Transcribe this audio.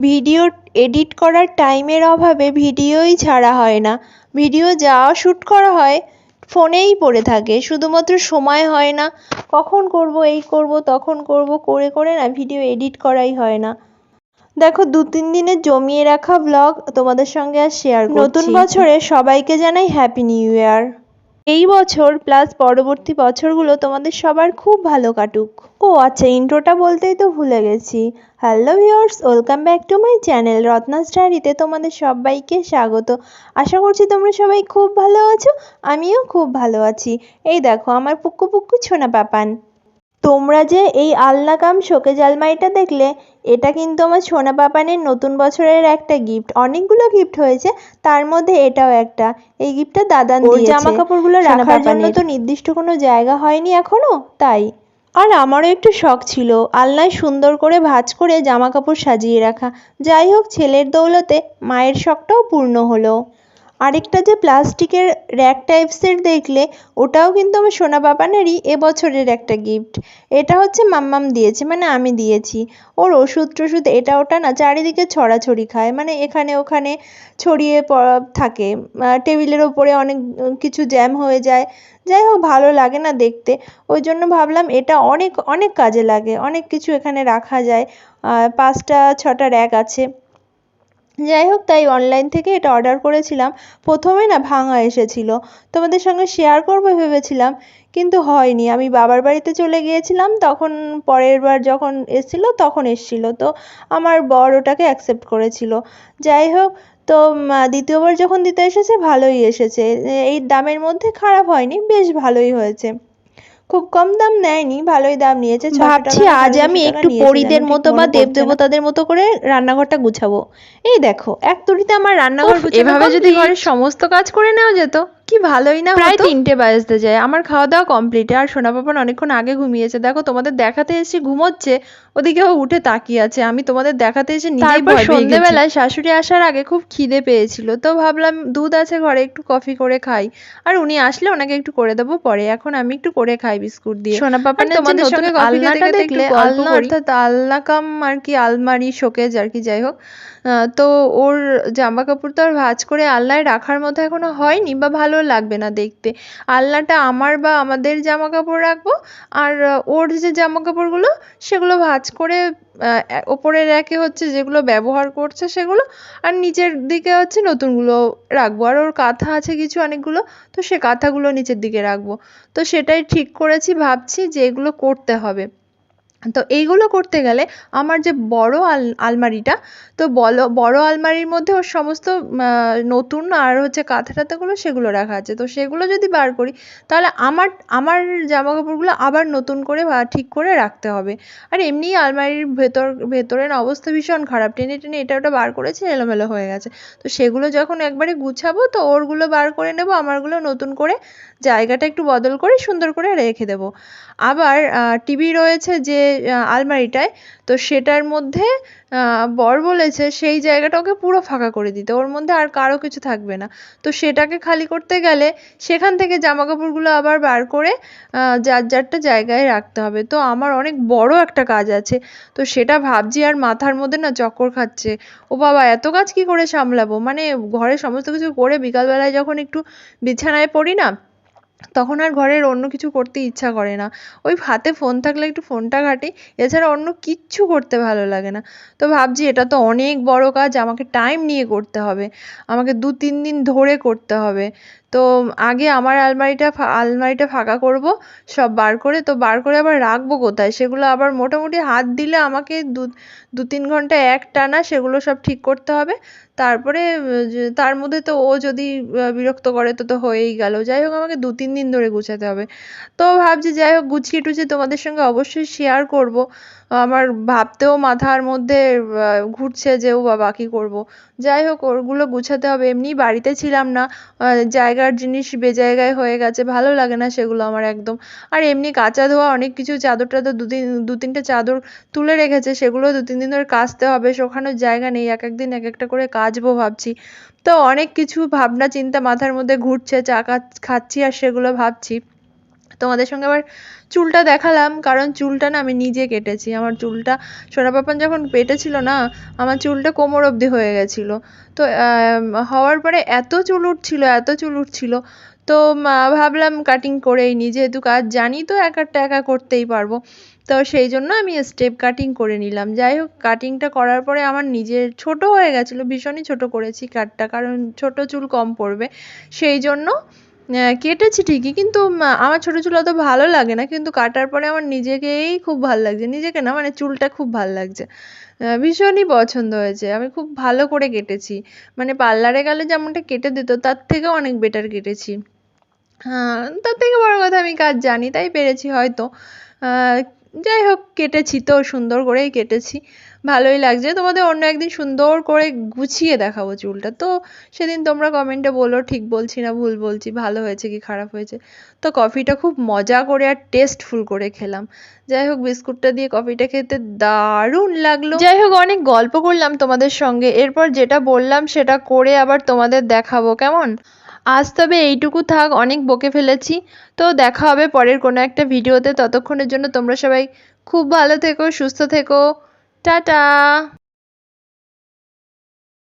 Video edit করার টাইমের অভাবে ভিডিওই ছাড়া হয় না। ভিডিও যা শ্যুট করা হয় ফোনেই পড়ে থাকে। শুধুমাত্র সময় হয় না কখন করব এই করব তখন করব করে করে না ভিডিও এডিট করাই হয় না। দেখো দু তিন দিনের জমিয়ে রাখা ব্লগ তোমাদের সঙ্গে আর শেয়ার নতুন বছরে সবাইকে জানাই হ্যাপি নিউ ইয়ার এই বছর প্লাস পরবর্তী বছরগুলো তোমাদের সবার খুব ভালো কাটুক। ও আচ্ছা ইন্ট্রোটা বলতেই তো ভুলে গেছি। Hello viewers welcome back to my channel Ratna's ডায়েরিতে তোমাদের সবাইকে স্বাগত। আশা করছি তোমরা সবাই খুব ভালো আছো, আমিও খুব ভালো আছি। এই দেখো, আমার পুক্কু পুক্কু ছোনা পাপান। তোমরা যে এই আলনাকাম শোকেজ আলমারিটা দেখলে এটা কিন্তু আমার সোনা পাপানের নতুন বছরের একটা গিফট অনেকগুলো গিফট হয়েছে তার মধ্যে এটাও একটা। এই গিফটটা দাদান দিয়েছে। জামা কাপড়গুলো রাখার জন্য তো নির্দিষ্ট কোনো জায়গা হয়নি এখনও তাই। আর আমারও একটু শখ ছিল আলনায় সুন্দর করে ভাঁজ করে জামা কাপড় সাজিয়ে রাখা। যাই হোক ছেলের দৌলতে মায়ের শখটাও পূর্ণ হলো। আরেকটা যে প্লাস্টিকের র্যাক টাইপসের দেখলে, ওটাও কিন্তু আমার সোনা বাবানেরই এবছরের একটা গিফট এটা হচ্ছে মাম্মাম দিয়েছে মানে আমি দিয়েছি। ওর ওষুধ টষুধ, এটা ওটা না, চারিদিকে ছড়াছড়ি খায়। মানে এখানে ওখানে ছড়িয়ে থাকে। টেবিলের ওপরে অনেক কিছু জ্যাম হয়ে যায়। যাই হোক, ভালো লাগে না দেখতে। ওই জন্য ভাবলাম এটা অনেক অনেক কাজে লাগে। অনেক কিছু এখানে রাখা যায়। পাঁচটা, ছটা র্যাক আছে। যাই হোক, তাই অনলাইন থেকে এটা অর্ডার করেছিলাম। প্রথমে না ভাঙা এসেছিল। তোমাদের সঙ্গে শেয়ার করব ভেবেছিলাম, কিন্তু হয়নি। আমি বাবার বাড়িতে চলে গিয়েছিলাম, তখন পরের বার যখন এসেছিল, তখন এসেছিল। তো আমার বর ওটাকে অ্যাকসেপ্ট করেছিল। যাই হোক, তো দ্বিতীয়বার যখন দিতে এসেছে, ভালোই এসেছে। এই দামের মধ্যে খারাপ হয়নি, বেশ ভালোই হয়েছে। খুব কম দাম নেয়নি ভালোই দাম নিয়েছে ভাবছি আজ আমি একটু পরিদের মতো বা দেব দেবতাদের দেবদেবতাদের মতো করে রান্নাঘরটা গুছাবো। এই দেখো এক তুড়িতে আমার রান্নাঘর এভাবে যদি ঘরের সমস্ত কাজ করে নেওয়া যেত কি ভালোই না প্রায় তিনটে বাজতে যায়। আমার খাওয়া দাওয়া কমপ্লিট আর সোনা পাপান অনেকক্ষণ আগে ঘুমিয়েছে। দেখো তোমাদের দেখাতে এসে ঘুমোচ্ছে ওদিকে ও উঠে তাকিয়ে আছে। আমি তোমাদের দেখাতে এসে নিজেই তারপর। সন্ধ্যেবেলায় শাশুড়ি আসার আগে খুব খিদে পেয়েছিল। তো ভাবলাম দুধ আছে ঘরে একটু কফি করে খাই। আর উনি আসলে ওনাকে একটু করে দেবো পরে। এখন আমি একটু করে খাই বিস্কুট দিয়ে। সোনা পাপানের আর তোমাদের সঙ্গে আলনাটা দেখলে আলনা অর্থাৎ আলনা কাম আর কি আলমারি শোকেজ আর কি যাই হোক। আহ, তো ওর জামা কাপড় তো আর ভাঁজ করে আলনায় রাখার মতো এখনও হয়নি বা ভালো লাগবে না দেখতে। আলনাটা আমার বা আমাদের জামা কাপড় রাখব আর ওর যে জামা কাপড়গুলো সেগুলো ভাঁজ করে ওপরের র্যাকে হচ্ছে যেগুলো ব্যবহার করছে সেগুলো আর নিচের দিকে হচ্ছে নতুনগুলো রাখব। আর ওর কাঁথা আছে কিছু অনেকগুলো, তো সে কাঁথাগুলো নিচের দিকে রাখব। তো সেটাই ঠিক করেছি, ভাবছি যে এগুলো করতে হবে। তো এইগুলো করতে গেলে আমার যে বড় আল, আলমারিটা, তো বলো, বড় আলমারির মধ্যে ওর সমস্ত নতুন আর হচ্ছে কাঁথা টাথাগুলো সেগুলো রাখা আছে। তো সেগুলো যদি বার করি, তাহলে আমার আমার জামা কাপড়গুলো আবার নতুন করে বা ঠিক করে রাখতে হবে। আর এমনিই আলমারির ভেতর, ভেতরের অবস্থা ভীষণ খারাপ। টেনে টেনে এটা ওটা বার করেছি, এলোমেলো হয়ে গেছে। তো সেগুলো যখন একবারে গুছাবো, তো ওরগুলো বার করে নেব, আমারগুলো নতুন করে জায়গাটা একটু বদল করে সুন্দর করে রেখে দেবো। আবার টিভি রয়েছে যে আলমারিটায়, তো সেটার মধ্যে বর বলেছে সেই জায়গাটা ওকে পুরো ফাঁকা করে দিতে, ওর মধ্যে আর কারও কিছু থাকবে না। তো সেটাকে খালি করতে গেলে সেখান থেকে জামা কাপড়গুলো আবার বার করে যার যারটা জায়গায় রাখতে হবে। তো আমার অনেক বড় একটা কাজ আছে, তো সেটা ভাবছি আর মাথার মধ্যে না চক্কর খাচ্ছে। ও বাবা, এত কাজ কি করে সামলাবো? মানে ঘরের সমস্ত কিছু করে বিকালবেলায় যখন একটু বিছানায় পড়ি না তখন আর ঘরের অন্য কিছু করতে ইচ্ছা করে না। ওই হাতে ফোন থাকলে একটু ফোনটা ঘাঁটি, এছাড়া অন্য কিচ্ছু করতে ভালো লাগে না। তো ভাবছি এটা তো অনেক বড় কাজ, আমাকে টাইম নিয়ে করতে হবে। আমাকে দু তিন দিন ধরে করতে হবে। তো আগে আমার আলমারিটা আলমারিটা ফাঁকা করব, সব বার করে, তো বার করে আবার রাখব কোথায়? সেগুলো আবার মোটামুটি হাত দিলে আমাকে দু দু তিন ঘণ্টা এক টানা সেগুলো সব ঠিক করতে হবে। তারপরে তার মধ্যে তো ও যদি বিরক্ত করে তো তো হয়েই গেল। যাই হোক, আমাকে দু তিন দিন ধরে গুছাতে হবে। তো ভাবছি যাই হোক, গুছিয়ে টুছিয়ে তোমাদের সঙ্গে অবশ্যই শেয়ার করব। আমার ভাবতেও মাথার মধ্যে ঘুরছে যে, ও বাবা, কী করব? যাই হোক, ওগুলো গুছাতে হবে। এমনি বাড়িতে ছিলাম না। জায়গার জিনিস বেজায়গায় হয়ে গেছে। ভালো লাগে না সেগুলো আমার একদম। আর এমনি কাচা ধোয়া, অনেক কিছু চাদর টাদর দু তিন, দু তিনটে চাদর তুলে রেখেছে। সেগুলো দু তিন দিন ধরে কাচতে হবে। শোকানোর জায়গা নেই। এক এক দিন এক একটা করে কাচবো ভাবছি। তো অনেক কিছু ভাবনা চিন্তা মাথার মধ্যে ঘুরছে। চা খাচ্ছি আর সেগুলো ভাবছি। তোমাদের সঙ্গে আবার চুলটা দেখালাম, কারণ চুলটা না আমি নিজে কেটেছি। আমার চুলটা সোনা পাপান যখন পেটেছিল না, আমার চুলটা কোমর অবধি হয়ে গেছিল। তো হওয়ার পরে এত চুল উঠছিল, এত চুল উঠছিল। তো ভাবলাম কাটিং করেই নিই যেহেতু কাজ জানি তো এক একা করতেই পারব। তো সেই জন্য আমি স্টেপ কাটিং করে নিলাম। যাই হোক কাটিংটা করার পরে আমার নিজের ছোট হয়ে গেছিল, ভীষণই ছোট করেছি কাটটা কারণ ছোট চুল কম পড়বে। সেই জন্য কেটেছি ঠিকই কিন্তু আমার ছোটো চুল অত ভালো লাগে না, কিন্তু কাটার পরে আমার নিজেকেই খুব ভালো লাগছে। নিজেকে না মানে চুলটা খুব ভালো লাগছে। ভীষণই পছন্দ হয়েছে। আমি খুব ভালো করে কেটেছি। মানে পার্লারে গেলে যেমনটা কেটে দিত, তার থেকেও অনেক বেটার কেটেছি। হ্যাঁ তার থেকে বড় কথা আমি কাজ জানি, তাই পেরেছি হয়তো। যাই হোক, কেটেছি তো, সুন্দর করেই কেটেছি। ভালোই লাগছে। তোমাদের অন্য একদিন সুন্দর করে গুছিয়ে দেখাবো চুলটা। তো সেদিন তোমরা কমেন্টে বলো, ঠিক বলছি না ভুল বলছি, ভালো হয়েছে কি খারাপ হয়েছে? তো কফিটা খুব মজা করে আর টেস্টফুল করে খেলাম। যাই হোক, বিস্কুটটা দিয়ে কফিটা খেতে দারুণ লাগল। যাই হোক, অনেক গল্প করলাম তোমাদের সঙ্গে। এরপর যেটা বললাম, সেটা করে আবার তোমাদের দেখাবো, কেমন? আজ তবে এইটুকু থাক, অনেক বকে ফেলেছি। তো দেখা হবে পরের কোনো একটা ভিডিওতে। ততক্ষণের জন্য তোমরা সবাই খুব ভালো থেকো, সুস্থ থেকো। টাটা!